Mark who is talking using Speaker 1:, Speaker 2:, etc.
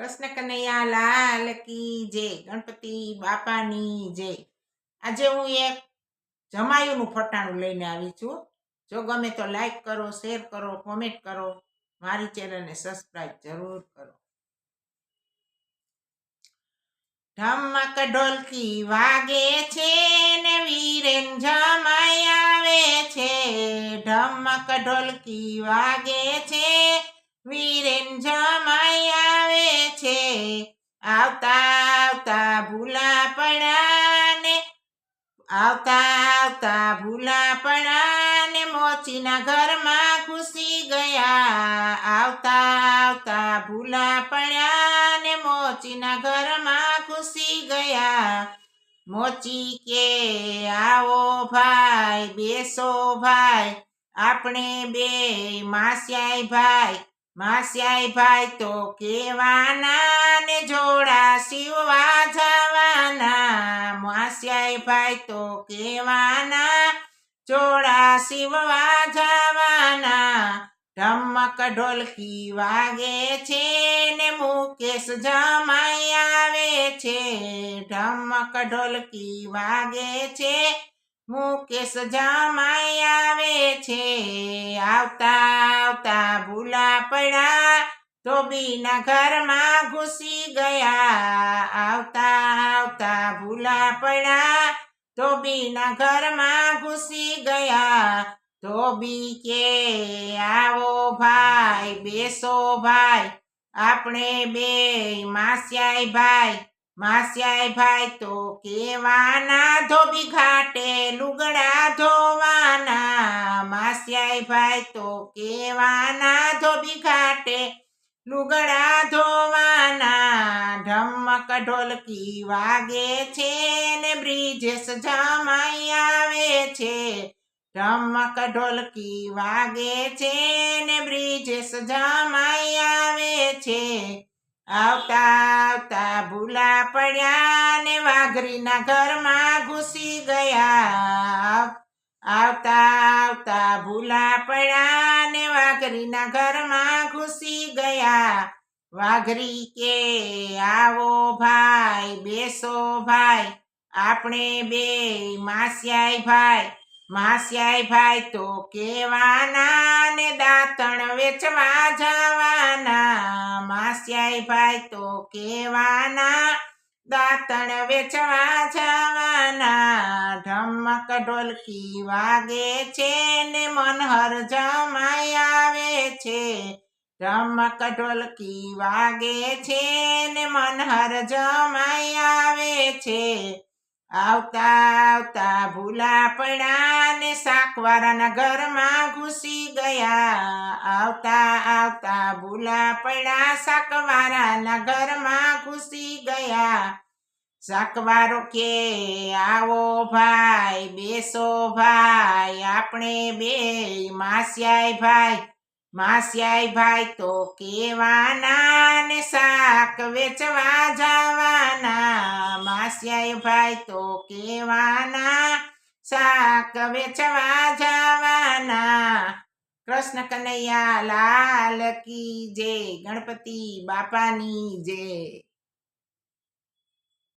Speaker 1: કૃષ્ણ કનૈયા લાલ કી જય. ગણપતિ બાપાની જય. આજે હું એક જમાયુનું ફટાણું લઈને આવી છું. જો ગમે તો લાઈક કરો શેર કરો કોમેન્ટ કરો. મારી ચેનલને સબસ્ક્રાઈબ જરૂર કરો. ઢમક ઢોલકી વાગે છે ને વીરેન જમાઈ આવે છે. ઢમક ઢોલકી વાગે છે, વીરેન જમાઈ આવતા આવતા ભૂલા પડાને આવતા આવતા ભૂલા પડાને મોચીના ઘરમાં ઘૂસી ગયા. આવતા આવતા ભૂલા મોચીના ઘરમાં ઘૂસી ગયા. મોચી કે, આવો ભાઈ, બેસો ભાઈ, આપણે બે માસ્યાય ભાઈ માસ્યાય ભાઈ તો કેવાના ને જોડા સીવવા જવાના. માસ્યાય ભાઈ તો કેવાના જોડા સીવવા જવાના. ઢમક ઢોલકી વાગે છે ને મુકેશ જમાઈ આવે છે. ઢમક ઢોલકી વાગે છે મુકેશ જમાઈ આવે છે. આવતા આવતા ભૂલા પડ્યા ધોબીના ઘરમાં ઘૂસી ગયા. આવતા આવતા ભૂલા પડ્યા ધોબીના ઘરમાં ઘૂસી ગયા. ધોબી કે, આવો ભાઈ, બેસો ભાઈ, આપણે બે માસ્યાય ભાઈ માસ્યાય ભાઈ, તો કેવાના ધોબી ઘાટે લુગડા ધોવાના. માસ્યાય ભાઈ, તો કેવાના ધોબી ઘાટે લુગડા ધોવાના. ઢમક ઢોલકી વાગે છે ને બ્રિજેશ જમાઈ આવે છે. ઢમક ઢોલકી વાગે છે ને બ્રિજેશ જમાઈ આવે છે. આવતા આવતા ભૂલા પડ્યા ને વાઘરીના ઘરમાં ઘૂસી ગયા. આવતા આવતા ભૂલા પડ્યા ને વાઘરીના ઘરમાં ઘૂસી ગયા. વાઘરી કે, આવો ભાઈ, બેસો ભાઈ, આપણે બે માસ્યાય ભાઈ માસ્યાય ભાઈ તો કેવાના ને દાંતણ વેચવા જવાના. ભાઈ, તો કેવાના દાંતણ વેચવા જવાના ઢમક ઢોલકી વાગે છે ને મનહર જમાઈ આવે છે. ઢમક ઢોલકી વાગે છે ને મનહર જમાઈ આવે છે. આવતા આવતા ભૂલા પડ્યા ને શાકવાળાના ઘરમાં ઘૂસી ગયા. આવતા આવતા ભૂલા પડ્યા શાકવાળાના ઘરમાં ઘૂસી ગયા. શાકવારો કે, આવો ભાઈ, બેસો ભાઈ, આપણે બે માસ્યાય ભાઈ માસ્યાય ભાઈ તો કેવાના ને શાક વેચવા જવાના. માસ્યાય ભાઈ તો કેવાના, શાક વેચવા જવાના. કૃષ્ણ કનૈયા લાલ કી જય ગણપતિ બાપાની જય.